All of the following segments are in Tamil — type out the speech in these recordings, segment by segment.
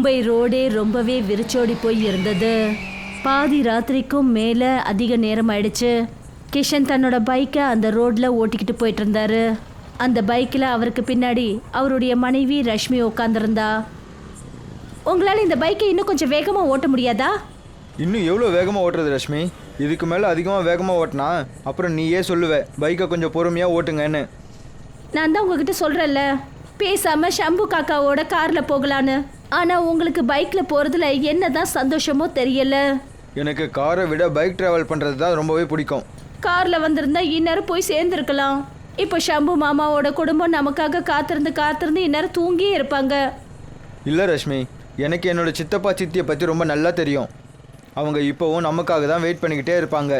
மும்பை ரோடே ரொம்பவே விரிச்சோடி போய் இருந்தது. பாதி ராத்திரிக்கும் மேலே அதிக நேரம் ஆயிடுச்சு கிஷன் தன்னோட பைக்கை அந்த ரோட்ல ஓட்டிக்கிட்டு போயிட்டு இருந்தாரு அந்த பைக்கில் அவருக்கு பின்னாடி அவருடைய மனைவி ரஷ்மி உட்காந்துருந்தா உங்களால் இந்த பைக்கை இன்னும் கொஞ்சம் வேகமாக ஓட்ட முடியாதா? இன்னும் எவ்வளோ வேகமாக ஓட்டுறது ரஷ்மி? இதுக்கு மேலே அதிகமாக வேகமாக ஓட்டினா அப்புறம் நீயே சொல்லுவ பைக்கை கொஞ்சம் பொறுமையாக ஓட்டுங்கன்னு. நான் தான் உங்ககிட்ட சொல்கிறேன்ல பேசாமல் ஷம்பு காக்காவோட காரில் போகலான்னு. ஆனால் உங்களுக்கு பைக்கில் போகிறதுல என்ன தான் சந்தோஷமோ தெரியல. எனக்கு காரை விட பைக் ட்ராவல் பண்ணுறது தான் ரொம்பவே பிடிக்கும். காரில் வந்திருந்தா இந்நேரம் போய் சேர்ந்துருக்கலாம். இப்போ ஷம்பு மாமாவோட குடும்பம் நமக்காக காத்திருந்து காத்திருந்து இந்நேரம் தூங்கியே இருப்பாங்க. இல்லை ரஷ்மி எனக்கு என்னோட சித்தப்பா சித்தியை பற்றி ரொம்ப நல்லா தெரியும். அவங்க இப்போவும் நமக்காக தான் வெயிட் பண்ணிக்கிட்டே இருப்பாங்க.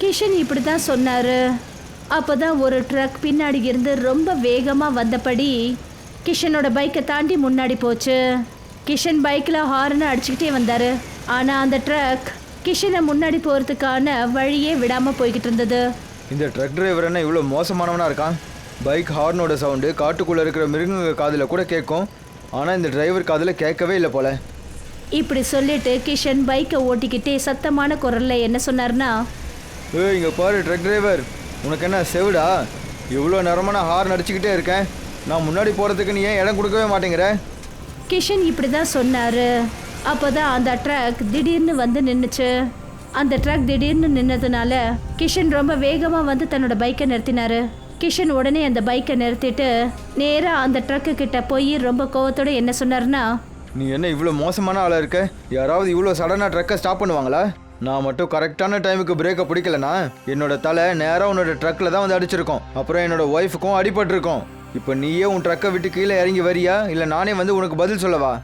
கிஷன் இப்படி தான் சொன்னார். அப்போ தான் ஒரு ட்ரக் பின்னாடி இருந்து ரொம்ப வேகமாக வந்தபடி கிஷனோட பைக்கை தாண்டி முன்னாடி போச்சு. கிஷன் பைக்கில் ஹார்னு அடிச்சுக்கிட்டே வந்தார். ஆனால் அந்த ட்ரக் கிஷனை முன்னாடி போகிறதுக்கான வழியே விடாமல் போய்கிட்டு இருந்தது. இந்த ட்ரக் டிரைவர் என்ன இவ்வளோ மோசமானவனா இருக்கான்? பைக் ஹார்னோட சவுண்டு காட்டுக்குள்ளே இருக்கிற மிருகங்க காதில் கூட கேட்கும். ஆனால் இந்த டிரைவர் காதில் கேட்கவே இல்லை போல. இப்படி சொல்லிட்டு கிஷன் பைக்கை ஓட்டிக்கிட்டே சத்தமான குரல்ல என்ன சொன்னார்னா ஏய் இங்கே பாரு ட்ரக் டிரைவர். உனக்கு என்ன செவிடா? இவ்வளோ நேரமாக நான் ஹார்ன் அடிச்சுக்கிட்டே இருக்கேன். நான் முன்னாடி போகிறதுக்கு நீ ஏன் இடம் கொடுக்கவே மாட்டேங்கிற? கிஷன் இப்படி தான் சொன்னார். அப்போ தான் அந்த ட்ரக் திடீர்னு வந்து நின்றுச்சு அந்த ட்ரக் திடீர்னு நின்னதுனால கிஷன் ரொம்ப வேகமாக வந்து தன்னோட பைக்கை நிறுத்தினார். கிஷன் உடனே அந்த பைக்கை நிறுத்திட்டு நேராக அந்த ட்ரக்கு கிட்ட போய் ரொம்ப கோவத்தோட என்ன சொன்னார்னா நீ என்ன இவ்வளோ மோசமான ஆளாக இருக்க? யாராவது இவ்வளோ சடனாக ட்ரக்கை ஸ்டாப் பண்ணுவாங்களா? நான் மட்டும் கரெக்டான டைமுக்கு பிரேக்கை பிடிக்கலனா என்னோட தலை நேராக உன்னோட ட்ரக்கில் தான் வந்து அடிச்சிருக்கோம். அப்புறம் என்னோட ஒய்ஃபுக்கும் அடிபட்டிருக்கும். இப்போ நீயே உன் ட்ரக்கை விட்டு கீழே இறங்கி வரியா? இல்லை நானே வந்து உனக்கு பதில் சொல்லவா?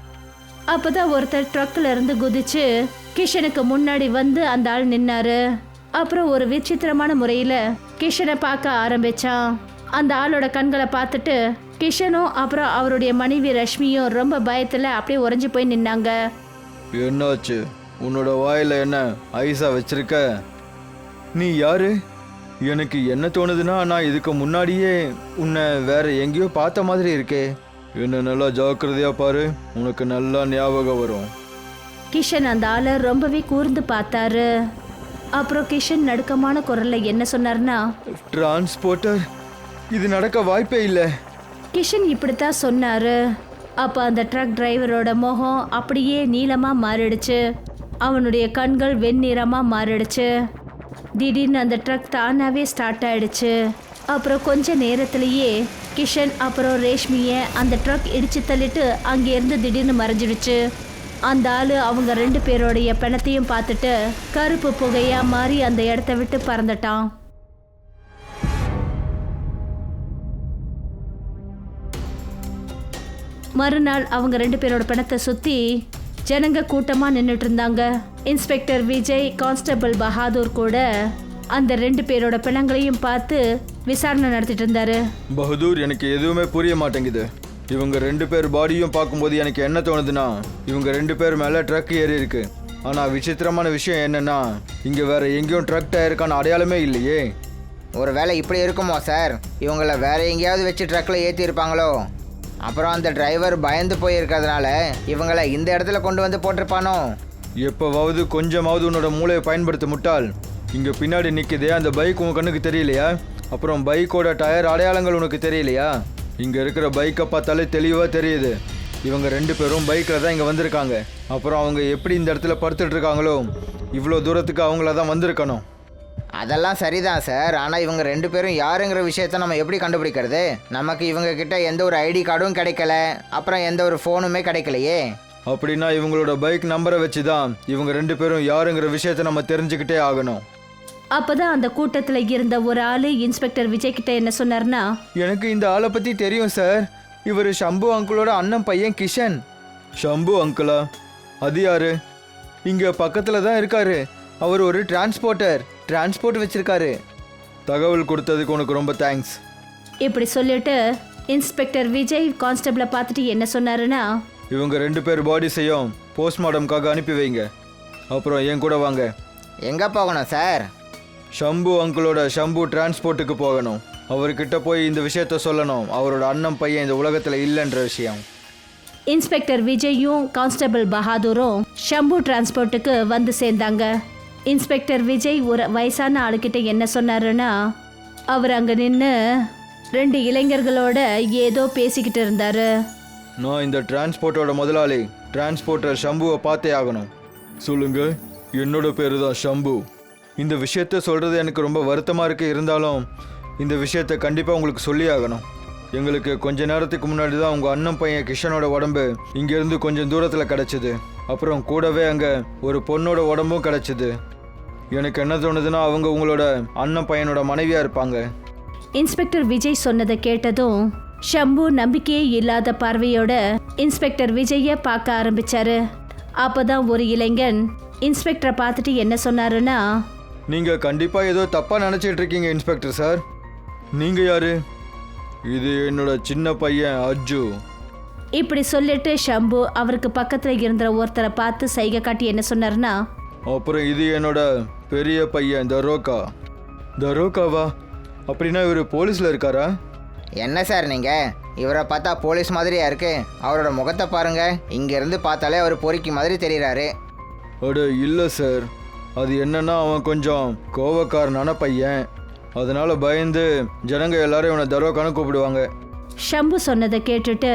அப்பதான் ஒருத்தர் ட்ரக்ல இருந்து குதிச்சு கிஷனுக்கு முன்னாடி வந்து அந்த ஆள் நின்னாரு. அப்புறம் ஒரு விசித்திரமான முறையில கிஷனை பார்க்க ஆரம்பிச்சான். அந்த ஆளோட கண்களை பார்த்துட்டு கிஷனும் அப்புறம் அவருடைய மனைவி ரஷ்மியும் ரொம்ப பயத்துல அப்படியே உறைஞ்சு போய் நின்னாங்க. என்னாச்சு? உன்னோட வாயில் என்ன ஐஸா வச்சிருக்க? நீ யாரு? எனக்கு என்ன தோணுதுன்னா நான் இதுக்கு முன்னாடியே உன்னை வேற எங்கேயோ பார்த்த மாதிரி இருக்கே. என்ன நல்லா ஜாக்கிரதையா பாரு உனக்கு நல்லா ஞாபகம் வரும். கிஷன் அந்த ஆளை ரொம்பவே கூர்ந்து பார்த்தாரு. அப்புறம் கிஷன் நடுக்கமான குரல்ல என்ன சொன்னார்னா டிரான்ஸ்போர்ட்டர் இது நடக்க வாய்ப்பே இல்லை. கிஷன் இப்படித்தான் சொன்னாரு. அப்போ அந்த ட்ரக் டிரைவரோட முகம் அப்படியே நீளமாக மாறிடுச்சு. அவனுடைய கண்கள் வெண்ணிறமாக மாறிடுச்சு. திடீர்னு அந்த ட்ரக் தானாகவே ஸ்டார்ட் ஆயிடுச்சு. அப்புறம் கொஞ்ச நேரத்திலேயே கிஷன் அப்புறம் ரேஷ்மியை அந்த ட்ரக் இடிச்சு தள்ளிட்டு அங்கேருந்து திடீர்னு மறைஞ்சிடுச்சு. அந்த ஆள் அவங்க ரெண்டு பேரோடைய பிணத்தையும் பார்த்துட்டு கருப்பு புகையாக மாறி அந்த இடத்த விட்டு பறந்துட்டான். மறுநாள் அவங்க ரெண்டு பேரோட பிணத்தை சுற்றி ஜனங்க கூட்டமா நின்றுட்டு இருந்தாங்க இன்ஸ்பெக்டர் விஜய் கான்ஸ்டபிள் பஹாதூர் கூட அந்த ரெண்டு பேரோட பிணங்களையும் பார்த்து விசாரணை நடத்திட்டு இருந்தாரு பகதூர் எனக்கு எதுவுமே புரிய மாட்டேங்குது. இவங்க ரெண்டு பேர் பாடியும் பார்க்கும்போது எனக்கு என்ன தோணுதுன்னா இவங்க ரெண்டு பேர் மேலே ட்ரக் ஏறி இருக்கு. ஆனால் விசித்திரமான விஷயம் என்னன்னா இங்கே வேற எங்கேயும் ட்ரக் டயருக்கான அடையாளமே இல்லையே. ஒருவேளை இப்படி இருக்குமோ சார்? இவங்கள வேற எங்கேயாவது வச்சு ட்ரக்கில் ஏற்றி இருப்பாங்களோ அப்புறம் அந்த டிரைவர் பயந்து போயிருக்கிறதுனால இவங்கள இந்த இடத்துல கொண்டு வந்து போட்டிருப்பானோ? எப்போவாவது கொஞ்சமாவது உன்னோட மூளையை பயன்படுத்த முட்டாள். இங்கே பின்னாடி நிற்குதே அந்த பைக் உன் கண்ணுக்கு தெரியலையா? அப்புறம் பைக்கோட டயர் அடையாளங்கள் உனக்கு தெரியலையா? இங்கே இருக்கிற பைக்கை பார்த்தாலே தெளிவாக தெரியுது. இவங்க ரெண்டு பேரும் பைக்கில் தான் இங்கே வந்திருக்காங்க. அப்புறம் அவங்க எப்படி இந்த இடத்துல படுத்துட்ருக்காங்களோ இவ்வளோ தூரத்துக்கு அவங்கள தான் வந்திருக்கணும். அதெல்லாம் சரிதான் சார். ஆனால் இவங்க ரெண்டு பேரும் யாருங்கிற விஷயத்த நம்ம எப்படி கண்டுபிடிக்கிறது? நமக்கு இவங்க கிட்ட எந்த ஒரு ஐடி கார்டும் கிடைக்கல. அப்புறம் எந்த ஒரு ஃபோனுமே கிடைக்கலையே. அப்படின்னா இவங்களோட பைக் நம்பரை வச்சு தான் இவங்க ரெண்டு பேரும் யாருங்கிற விஷயத்த நம்ம தெரிஞ்சுக்கிட்டே ஆகணும். அப்பதான் அந்த கூட்டத்துல இருந்த ஒரு ஆளு இன்ஸ்பெக்டர் விஜய் கிட்ட என்ன சொன்னார்னா எனக்கு இந்த ஆளை பற்றி தெரியும் சார். இவர் ஷம்பு அங்கிளோட அண்ணன் பையன் கிஷன். ஷம்பு அங்கிளா? அது யாரு? இங்கே பக்கத்தில் தான் இருக்காரு. அவர் ஒரு டிரான்ஸ்போர்ட்டர். டிரான்ஸ்போர்ட் வச்சிருக்காரு. தகவல் கொடுத்ததுக்கு உனக்கு ரொம்ப தேங்க்ஸ் இப்படி சொல்லிட்டு இன்ஸ்பெக்டர் விஜய் கான்ஸ்டபிளை பார்த்துட்டு என்ன சொன்னாருன்னா இவங்க ரெண்டு பேர் பாடி செய்யும் போஸ்ட்மார்ட்டம்காக அனுப்பி வைங்க. அப்புறம் என் கூட வாங்க. எங்கே போகணும் சார் ஷம்பு அங்கிளோட ஷம்பு டிரான்ஸ்போர்ட்டுக்கு போகணும். அவர்கிட்ட போய் இந்த விஷயத்த சொல்லணும். அவரோட அண்ணன் பையன் இந்த உலகத்தில் இல்லைன்ற விஷயம். இன்ஸ்பெக்டர் விஜயும் கான்ஸ்டபிள் பஹாதூரும் ஷம்பு டிரான்ஸ்போர்ட்டுக்கு வந்து சேர்ந்தாங்க. இன்ஸ்பெக்டர் விஜய் ஒரு வயசான ஆளுக்கிட்ட என்ன சொன்னாருன்னா அவர் அங்கே நின்று ரெண்டு இளைஞர்களோட ஏதோ பேசிக்கிட்டு இருந்தாரு. நான் இந்த டிரான்ஸ்போர்ட்டோட முதலாளி டிரான்ஸ்போர்ட்டர் ஷம்புவை பார்த்தே ஆகணும். சொல்லுங்க என்னோட பேரு தான் ஷம்பு. இந்த விஷயத்த சொல்றது எனக்கு ரொம்ப வருத்தமாக இருக்கு இருந்தாலும் இந்த விஷயத்த கண்டிப்பாக உங்களுக்கு சொல்லி ஆகணும். எங்களுக்கு கொஞ்ச நேரத்துக்கு முன்னாடி தான் உங்கள் அண்ணன் பையன் கிஷனோட உடம்பு இங்கேருந்து கொஞ்சம் தூரத்தில் கிடச்சிது. அப்புறம் கூடவே அங்கே ஒரு பொண்ணோட உடம்பும் கிடச்சிது. எனக்கு என்ன தோணுதுன்னா அவங்க உங்களோட அண்ணன் பையனோட மனைவியாக இருப்பாங்க. இன்ஸ்பெக்டர் விஜய் சொன்னதை கேட்டதும் ஷம்பு நம்பிக்கையே இல்லாத பார்வையோட இன்ஸ்பெக்டர் விஜய பார்க்க ஆரம்பிச்சாரு. அப்பதான் ஒரு இளைஞன் இன்ஸ்பெக்டரை பார்த்துட்டு என்ன சொன்னாருன்னா நீங்கள் கண்டிப்பாக ஏதோ தப்பாக நினச்சிட்டு இருக்கீங்க இன்ஸ்பெக்டர் சார். நீங்கள் யாரு? இது என்னோட சின்ன பையன் அஜு இப்படி சொல்லிட்டு ஷம்பு அவருக்கு பக்கத்துல இருந்த ஒருத்தரை பார்த்து சைகை காட்டி என்ன சொன்னாருன்னா அப்புறம் இது என்னோட பெரிய பையன் தரோக்கா தரோக்காவா அப்படின்னா இவர் போலீஸில் இருக்காரா? என்ன சார் நீங்கள் இவரை பார்த்தா போலீஸ் மாதிரியா இருக்கு. அவரோட முகத்தை பாருங்க. இங்கேருந்து பார்த்தாலே அவர் பொறுக்கி மாதிரி தெரியுறாரு. அட இல்லை சார். அது என்னன்னா அவன் கொஞ்சம் கோவக்காரனான பையன். அதனால பயந்து ஜனங்க எல்லாரும் இவனை தரோக்கான்னு கூப்பிடுவாங்க. ஷம்பு சொன்னதை கேட்டுட்டு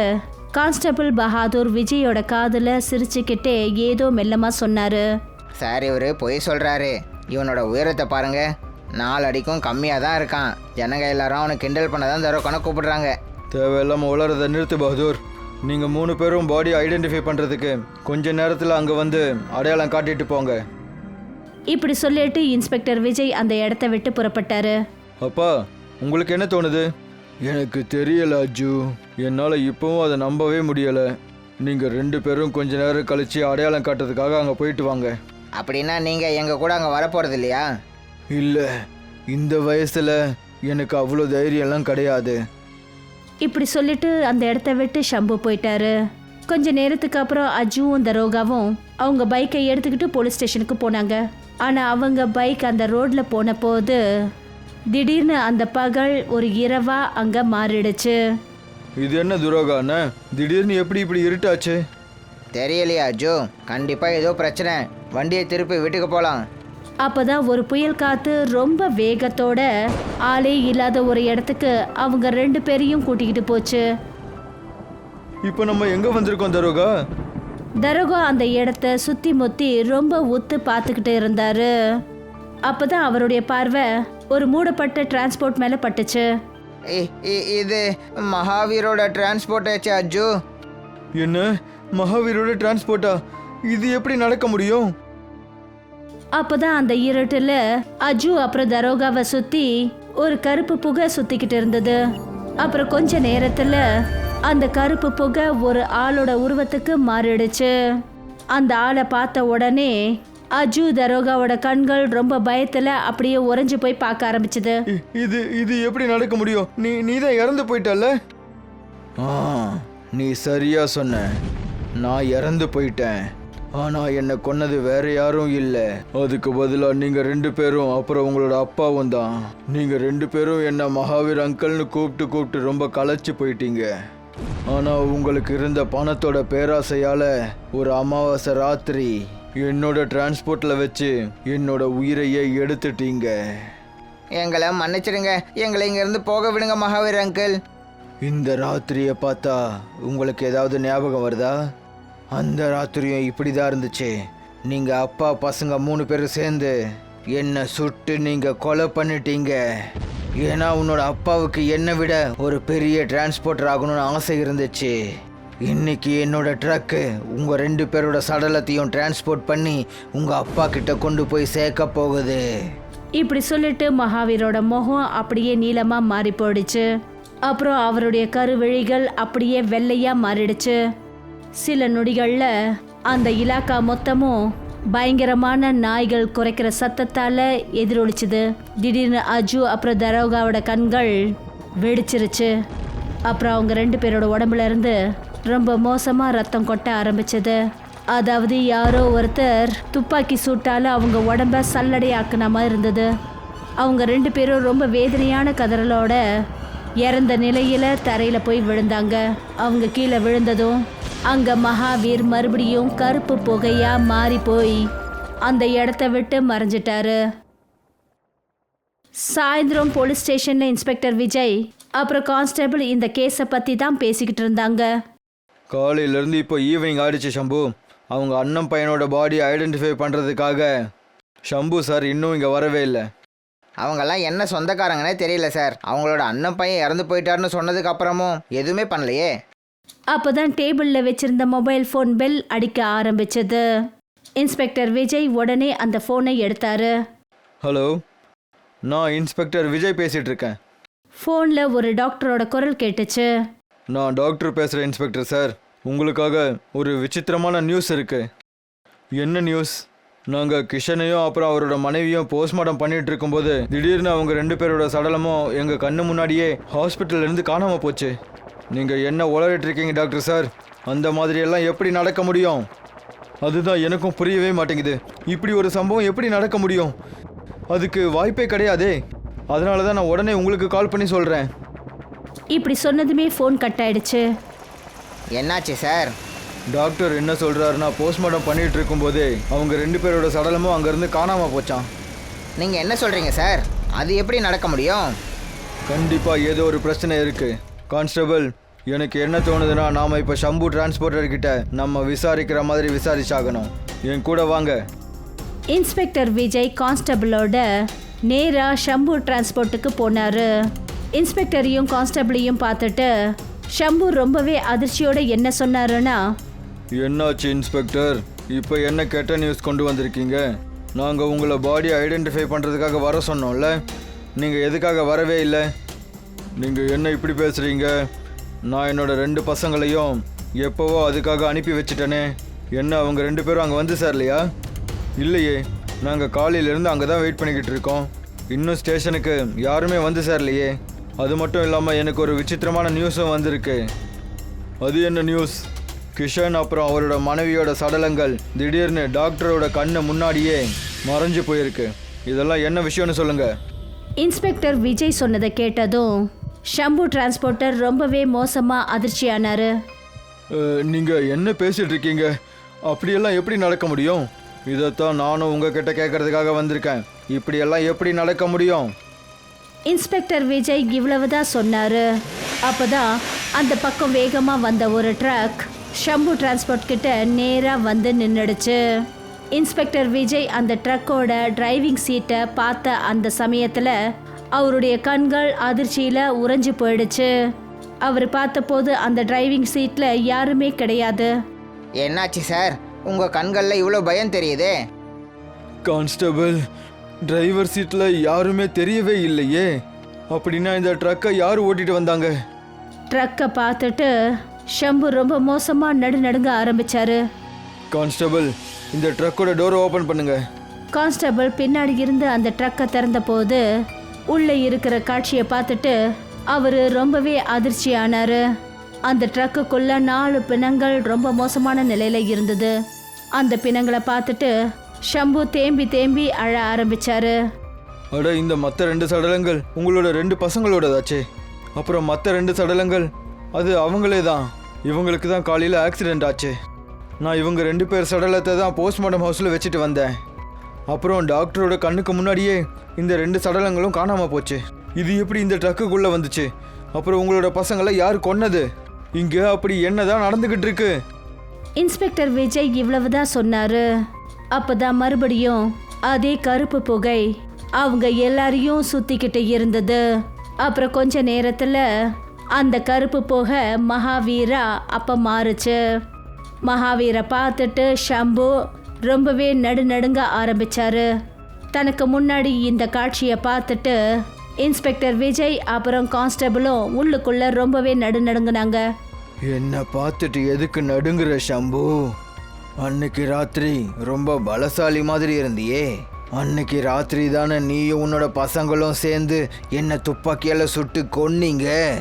கான்ஸ்டபிள் பஹாதூர் விஜயோட காதுல சிரிச்சுக்கிட்டே ஏதோ மெல்லமா சொன்னாரு. சார் இவர் பொய் சொல்கிறாரு இவனோட உயரத்தை பாருங்க. நாலு அடிக்கும் கம்மியாக தான் இருக்கான். ஜனங்க எல்லாரும் அவனை கிண்டல் பண்ண தான் தரோக்கான கூப்பிடுறாங்க. தேவையில்லாமல் உளறதை நிறுத்து பகதூர். நீங்கள் மூணு பேரும் பாடி ஐடென்டிஃபை பண்ணுறதுக்கு கொஞ்ச நேரத்தில் அங்கே வந்து அடையாளம் காட்டிட்டு போங்க. இப்படி சொல்லிட்டு இன்ஸ்பெக்டர் விஜய் அந்த இடத்த விட்டு புறப்பட்டாரு. அப்பா உங்களுக்கு என்ன தோணுது? எனக்கு தெரியல அஜு. என்னால் இப்போவும் அதை நம்பவே முடியலை. நீங்கள் ரெண்டு பேரும் கொஞ்ச நேரம் கழித்து அடையாளம் காட்டுறதுக்காக அங்கே போயிட்டு வாங்க. அப்படின்னா நீங்கள் எங்கள் கூட அங்கே வரப்போகிறது இல்லையா? இல்லை இந்த வயசில் எனக்கு அவ்வளோ தைரியம்லாம் கிடையாது. இப்படி சொல்லிட்டு அந்த இடத்த விட்டு ஷம்பு போயிட்டாரு. கொஞ்ச நேரத்துக்கு அப்புறம் அஜுவும் தரோகாவும் அவங்க பைக்கை எடுத்துக்கிட்டு போலீஸ் ஸ்டேஷனுக்கு போனாங்க. ஆனா அவங்க பைக் அந்த ரோட்ல போன போது திடீர்னு அந்த பகல் ஒரு இரவா அங்க மாறிடுச்சு. இது என்ன துரோகாண்ணே திடீர்னு எப்படி இப்படி இருட்டாச்சு? தெரியலையா அஜு. கண்டிப்பாக ஏதோ பிரச்சனை. வண்டியை திருப்பி வீட்டுக்கு போகலாம் அப்பதான் ஒரு புயல் காத்து ரொம்ப வேகத்தோட ஆளே இல்லாத ஒரு இடத்துக்கு அவங்க ரெண்டு பேரையும் கூட்டிக்கிட்டு போச்சு. இப்போ நம்ம எங்கே வந்திருக்கோம் தரோகா? தரோகா அந்த இடத்த சுத்தி முத்தி ரொம்ப உத்து பார்த்துக்கிட்டு இருந்தாரு. அப்பதான் அவருடைய பார்வை ஒரு மூடப்பட்ட டிரான்ஸ்போர்ட் மேல பட்டுச்சு. இ- இ- இது மகாவீரோட டிரான்ஸ்போர்ட் ஆச்சு அஜு. என்ன? மகாவீரோட டிரான்ஸ்போர்ட்டா? இது எப்படி நடக்க முடியும்? அப்பதான் அந்த இருட்டுல அஜு அப்புறம் தரோகாவை சுத்தி ஒரு கருப்பு புகை சுத்திக்கிட்டு இருந்தது. அப்புறம் கொஞ்ச நேரத்துல அந்த கருப்பு புகை ஒரு ஆளோட உருவத்துக்கு மாறிடுச்சு. அந்த ஆளை பார்த்த உடனே அஜு தரோகாவோட கண்கள் ரொம்ப பயத்துல அப்படியே உறைஞ்சு போய் பார்க்க ஆரம்பிச்சது. இது இது எப்படி நடக்க முடியும்? நீ நீ தான் இறந்து போயிட்டல்ல? ஆ நீ சரியா சொன்ன. நான் இறந்து போயிட்டேன். ஆனா என்னை கொன்னது வேற யாரும் இல்லை. அதுக்கு பதிலாக நீங்க ரெண்டு பேரும் அப்புறம் உங்களோட அப்பாவும் தான். நீங்க ரெண்டு பேரும் என்ன மகாவீர் அங்கிள்னு கூப்பிட்டு கூப்பிட்டு ரொம்ப களைச்சு போயிட்டீங்க. ஆனா உங்களுக்கு இருந்த பணத்தோட பேராசையால ஒரு அமாவாசை ராத்திரி என்னோட டிரான்ஸ்போர்ட்ல வச்சு என்னோட உயிரையே எடுத்துட்டீங்க. எங்களை மன்னிச்சிடுங்க. எங்களை இங்கேருந்து போக விடுங்க மகாவீர் அங்கிள். இந்த ராத்திரியை பார்த்தா உங்களுக்கு ஏதாவது ஞாபகம் வருதா? அந்த ராத்திரியும் இப்படி தான் இருந்துச்சு. நீங்கள் அப்பா பசங்க மூணு பேரும் சேர்ந்து என்னை சுட்டு நீங்கள் கொலை பண்ணிட்டீங்க. ஏன்னா உன்னோட அப்பாவுக்கு என்னை விட ஒரு பெரிய டிரான்ஸ்போர்ட்டர் ஆகணும்னு ஆசை இருந்துச்சு. இன்னைக்கு என்னோட ட்ரக்கு உங்கள் ரெண்டு பேரோட சடலத்தையும் டிரான்ஸ்போர்ட் பண்ணி உங்கள் அப்பா கிட்ட கொண்டு போய் சேர்க்க போகுது. இப்படி சொல்லிட்டு மகாவீரோட முகம் அப்படியே நீளமாக மாறி போயிடுச்சு அப்புறம் அவருடைய கருவழிகள் அப்படியே வெள்ளையாக மாறிடுச்சு. சில நொடிகளில் அந்த இலாக்கா மொத்தமும் பயங்கரமான நாய்கள் குறைக்கிற சத்தத்தால் எதிரொலிச்சுது. திடீர்னு அஜு அப்புறம் தரோகாவோட கண்கள் வெடிச்சிருச்சு. அப்புறம் அவங்க ரெண்டு பேரோட உடம்புல இருந்து ரொம்ப மோசமாக ரத்தம் கொட்ட ஆரம்பிச்சது. அதாவது யாரோ ஒருத்தர் துப்பாக்கி சூட்டால் அவங்க உடம்ப சல்லடையாக்குன மாதிரி இருந்தது. அவங்க ரெண்டு பேரும் ரொம்ப வேதனையான கதறலோட இறந்த நிலையில் தரையில் போய் விழுந்தாங்க. அவங்க கீழே விழுந்ததும் அங்க மகாவீர் மறுபடியும் கருப்பு புகையா மாறி போய் அந்த இடத்த விட்டு மறைஞ்சிட்டாரு. சாயந்தரம் போலீஸ் ஸ்டேஷன்ல இன்ஸ்பெக்டர் விஜய் அப்புறம் கான்ஸ்டபிள் இந்த கேஸை பத்தி தான் பேசிக்கிட்டு இருந்தாங்க. காலையிலேருந்து இப்போ ஈவினிங் ஆயிடுச்சு ஷம்பு. அவங்க அண்ணன் பையனோட பாடி ஐடென்டிஃபை பண்ணுறதுக்காக ஷம்பு சார் இன்னும் இங்கே வரவே இல்லை. அவங்கெல்லாம் என்ன சொந்தக்காரங்கன்னே தெரியல சார். அவங்களோட அண்ணன் பையன் இறந்து போயிட்டாருன்னு சொன்னதுக்கு அப்புறமும் எதுவுமே பண்ணலையே. அப்பதான் டேபிள்ல வச்சிருந்த மொபைல் ஃபோன் பெல் அடிக்க ஆரம்பிச்சது. இன்ஸ்பெக்டர் விஜய் உடனே அந்த ஃபோனை எடுத்தாரு. ஹலோ நான் இன்ஸ்பெக்டர் விஜய் பேசிகிட்டு இருக்கேன் ஃபோன்ல ஒரு டாக்டரோட குரல் கேட்டுச்சு. நான் டாக்டர் பேசுகிறேன் இன்ஸ்பெக்டர் சார் உங்களுக்காக ஒரு விசித்திரமான நியூஸ் இருக்கு. என்ன நியூஸ்? நாங்கள் கிஷனையும் அப்புறம் அவரோட மனைவியும் போஸ்ட்மார்ட்டம் பண்ணிட்டு இருக்கும்போது திடீர்னு அவங்க ரெண்டு பேரோட சடலமும் எங்கள் கண்ணு முன்னாடியே ஹாஸ்பிட்டல்ல இருந்து காணாமல் போச்சு. நீங்கள் என்ன உளறிட்டு இருக்கீங்க டாக்டர் சார்? அந்த மாதிரியெல்லாம் எப்படி நடக்க முடியும்? அதுதான் எனக்கும் புரியவே மாட்டேங்குது. இப்படி ஒரு சம்பவம் எப்படி நடக்க முடியும்? அதுக்கு வாய்ப்பே கிடையாதே. அதனால தான் நான் உடனே உங்களுக்கு கால் பண்ணி சொல்கிறேன் இப்படி சொன்னதுமே ஃபோன் கட் ஆயிடுச்சு. என்னாச்சு சார்? டாக்டர் என்ன சொல்றாருன்னா போஸ்ட்மார்ட்டம் பண்ணிட்டு இருக்கும்போதே அவங்க ரெண்டு பேரோட சடலமும் அங்கேருந்து காணாமல் போச்சான் நீங்கள் என்ன சொல்கிறீங்க சார்? அது எப்படி நடக்க முடியும்? கண்டிப்பாக ஏதோ ஒரு பிரச்சனை இருக்கு. கான்ஸ்டபிள் எனக்கு என்ன தோணுதுன்னா நாம் இப்போ ஷம்பு டிரான்ஸ்போர்ட்டர் கிட்ட நம்ம விசாரிக்கிற மாதிரி விசாரிச்சாகணும். என் கூட வாங்க. இன்ஸ்பெக்டர் விஜய் கான்ஸ்டபிளோட நேரா ஷம்பு டிரான்ஸ்போர்ட்டுக்கு போனாரு. இன்ஸ்பெக்டரையும் கான்ஸ்டபிளையும் பார்த்துட்டு ஷம்பு ரொம்பவே அதிர்ச்சியோட என்ன சொன்னாருன்னா என்னாச்சு இன்ஸ்பெக்டர்? இப்போ என்ன கெட்ட நியூஸ் கொண்டு வந்திருக்கீங்க? நாங்கள் உங்களை பாடியை ஐடென்டிஃபை பண்ணுறதுக்காக வர சொன்னோம்ல. நீங்கள் எதுக்காக வரவே இல்லை? நீங்கள் என்ன இப்படி பேசுகிறீங்க நான் என்னோட ரெண்டு பசங்களையும் எப்போவோ அதுக்காக அனுப்பி வச்சுட்டேனே. என்ன அவங்க ரெண்டு பேரும் அங்கே வந்து சேரலையா? இல்லையே நாங்கள் காலையிலேருந்து அங்கே தான் வெயிட் பண்ணிக்கிட்டு இருக்கோம். இன்னும் ஸ்டேஷனுக்கு யாருமே வந்து சேரலையே. அது மட்டும் இல்லாமல் எனக்கு ஒரு விசித்திரமான நியூஸும் வந்திருக்கு. அது என்ன நியூஸ் கிஷன் அப்புறம் அவரோட மனைவியோட சடலங்கள் திடீர்னு டாக்டரோட கண்ணு முன்னாடியே மறைஞ்சு போயிருக்கு. இதெல்லாம் என்ன விஷயம்னு சொல்லுங்க. இன்ஸ்பெக்டர் விஜய் சொன்னதை கேட்டதும் ஷம்பு டிரான்ஸ்போர்ட்டர் ரொம்பவே மோசமா அதிர்ச்சியானாரு. அஹ், நீங்க என்ன பேசிட்டு இருக்கீங்க? அப்படியெல்லாம் எப்படி நடக்க முடியும்? இதைத்தான் நானும் உங்ககிட்ட கேட்கறதுக்காக வந்திருக்கேன். இப்படியெல்லாம் எப்படி நடக்க முடியும்? இன்ஸ்பெக்டர் விஜய் இவ்வளவுதான் சொன்னாரு. அப்பதான் அந்த பக்கம் வேகமா வந்த ஒரு ட்ரக் ஷம்பு டிரான்ஸ்போர்ட் கிட்ட நேரா வந்து நின்னுடுச்சு. இன்ஸ்பெக்டர் விஜய் அந்த ட்ரக்கோட டிரைவிங் சீட்டை பார்த்த அந்த சமயத்துல அவருடைய கண்கள் அதிர்ச்சியில உறைஞ்சு போயிடுச்சு. அவர் பார்த்தபோது அந்த டிரைவிங் சீட்ல யாருமே கிடையாது. என்னாச்சு சார்? உங்கள் கண்களில் இவ்வளோ பயம் தெரியுதே. கான்ஸ்டபிள் டிரைவர் சீட்டில் யாருமே தெரியவே இல்லையே. அப்படின்னா இந்த ட்ரக்கை யார் ஓட்டிட்டு வந்தாங்க? ட்ரக்கை பார்த்துட்டு ஷம்பு ரொம்ப மோசமா நடுநடுங்க ஆரம்பிச்சாரு. கான்ஸ்டபிள் இந்த ட்ரக்கோட டோரை ஓப்பன் பண்ணுங்க. கான்ஸ்டபிள் பின்னாடி இருந்து அந்த ட்ரக்கை திறந்த போது உள்ளே இருக்கிற காட்சியை பார்த்துட்டு அவர் ரொம்பவே அதிர்ச்சி ஆனாரு அந்த ட்ரக்குக்குள்ள நாலு பிணங்கள் ரொம்ப மோசமான நிலையில இருந்தது. அந்த பிணங்களை பார்த்துட்டு ஷம்பு தேம்பி தேம்பி அழ ஆரம்பிச்சாரு. அட இந்த மற்ற ரெண்டு சடலங்கள் உங்களோட ரெண்டு பசங்களோடதாச்சே. அப்புறம் மற்ற ரெண்டு சடலங்கள் அது அவங்களே தான் இவங்களுக்கு தான் காலையில் ஆக்சிடென்ட் ஆச்சு. நான் இவங்க ரெண்டு பேர் சடலத்தை தான் போஸ்ட்மார்ட்டம் ஹவுஸில் வச்சுட்டு வந்தேன். அப்புறம் டாக்டரோட கண்ணுக்கு முன்னாடியே இந்த ரெண்டு சடலங்களும் காணாமல் போச்சு. இது எப்படி இந்த ட்ரக்குக்குள்ளே வந்துச்சு? அப்புறம் உங்களோட பசங்களை யார் கொன்னது? இங்கே அப்படி என்னதான் நடந்துக்கிட்டு இருக்கு? இன்ஸ்பெக்டர் விஜய் இவ்வளவுதான் சொன்னாரு. அப்பதான் மறுபடியும் அதே கருப்பு புகை அவங்க எல்லாரையும் சுத்திக்கிட்டு இருந்தது. அப்புறம் கொஞ்ச நேரத்துல அந்த கருப்பு புகை மகாவீரா அப்ப மாறுச்சு. மகாவீரை பார்த்துட்டு ஷம்பு ரொம்பவே நடுநடுங்க ஆரம்பிச்சாரு. தனக்கு முன்னாடி இந்த காட்சியை பார்த்துட்டு இன்ஸ்பெக்டர் விஜய் அப்புறம் கான்ஸ்டபிளும் உள்ளுக்குள்ள ரொம்பவே நடுநடுங்கினாங்க. என்ன பார்த்துட்டு எதுக்கு நடுங்குற ஷம்பு? அன்னைக்கு ராத்திரி ரொம்ப பலசாலி மாதிரி இருந்தியே. அன்னைக்கு ராத்திரி தானே நீயும் உன்னோட பசங்களும் சேர்ந்து என்னை துப்பாக்கியால் சுட்டு கொன்னீங்க.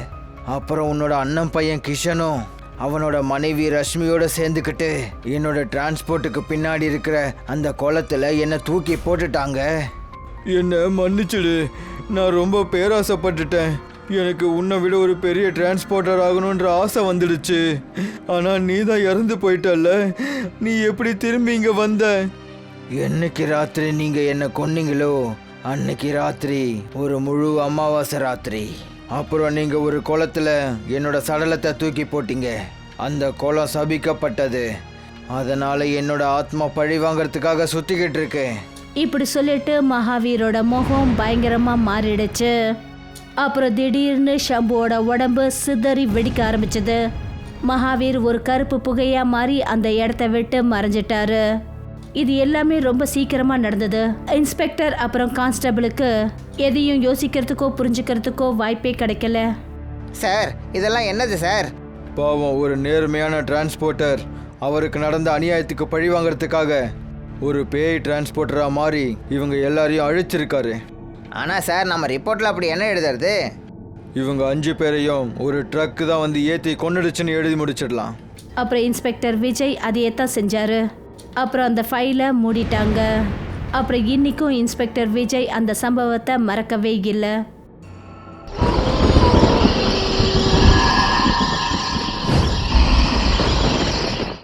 அப்புறம் உன்னோட அண்ணன் பையன் கிஷனும் அவனோட மனைவி ரஷ்மியோட சேர்ந்துக்கிட்டு என்னோட டிரான்ஸ்போர்ட்டுக்கு பின்னாடி இருக்கிற அந்த குளத்துல என்னை தூக்கி போட்டுட்டாங்க. என்ன மன்னிச்சிடு. நான் ரொம்ப பேராசைப்பட்டுட்டேன். எனக்கு உன்னை விட ஒரு பெரிய டிரான்ஸ்போர்ட்டர் ஆகணுன்ற ஆசை வந்துடுச்சு. ஆனால் நீ தான் இறந்து போயிட்டல்ல. நீ எப்படி திரும்பி இங்கே வந்த? என்னைக்கு ராத்திரி நீங்க என்ன கொன்னீங்களோ அன்னைக்கு ராத்திரி ஒரு முழு அமாவாசை ராத்திரி. அப்புறம் நீங்கள் ஒரு குளத்தில் என்னோட சடலத்தை தூக்கி போட்டீங்க. அந்த குளம் சபிக்கப்பட்டது. அதனால என்னோட ஆத்மா பழி வாங்கறதுக்காக சுத்திக்கிட்டு இருக்கேன் இப்படி சொல்லிட்டு மகாவீரோட முகம் பயங்கரமா மாறிடுச்சு. அப்புறம் திடீர்னு ஷம்புவோட உடம்பு சிதறி வெடிக்க ஆரம்பிச்சது. மகாவீர் ஒரு கருப்பு புகையா மாறி அந்த இடத்த விட்டு மறைஞ்சிட்டாரு. இது எல்லாமே ரொம்ப சீக்கிரமா நடந்தது. இன்ஸ்பெக்டர் அப்புறம் கான்ஸ்டபிளுக்கு எதையும் யோசிக்கிறதுக்கோ புரிஞ்சுக்கிறதுக்கோ வாய்ப்பே கிடைக்கல. சார் இதெல்லாம் என்னது சார்? பாவம் ஒரு நேர்மையான டிரான்ஸ்போர்ட்டர். அவருக்கு நடந்த அநியாயத்துக்கு பழி வாங்கறதுக்காக. ஒரு பேய் டிரான்ஸ்போர்ட்டராக மாறி இவங்க எல்லாரையும் அழிச்சிருக்காரு. ஆனால் சார் நம்ம ரிப்போர்ட்டில் அப்படி என்ன எழுதுறது? இவங்க அஞ்சு பேரையும் ஒரு ட்ரக்கு தான் வந்து ஏற்றி கொன்னுடுச்சுன்னு எழுதி முடிச்சிடலாம். அப்புறம் இன்ஸ்பெக்டர் விஜய் அதையே தான் செஞ்சாரு. அப்புறம் அந்த ஃபைலை மூடிட்டாங்க. அப்புறம் இன்னைக்கும் இன்ஸ்பெக்டர் விஜய் அந்த சம்பவத்தை மறக்கவே இல்லை.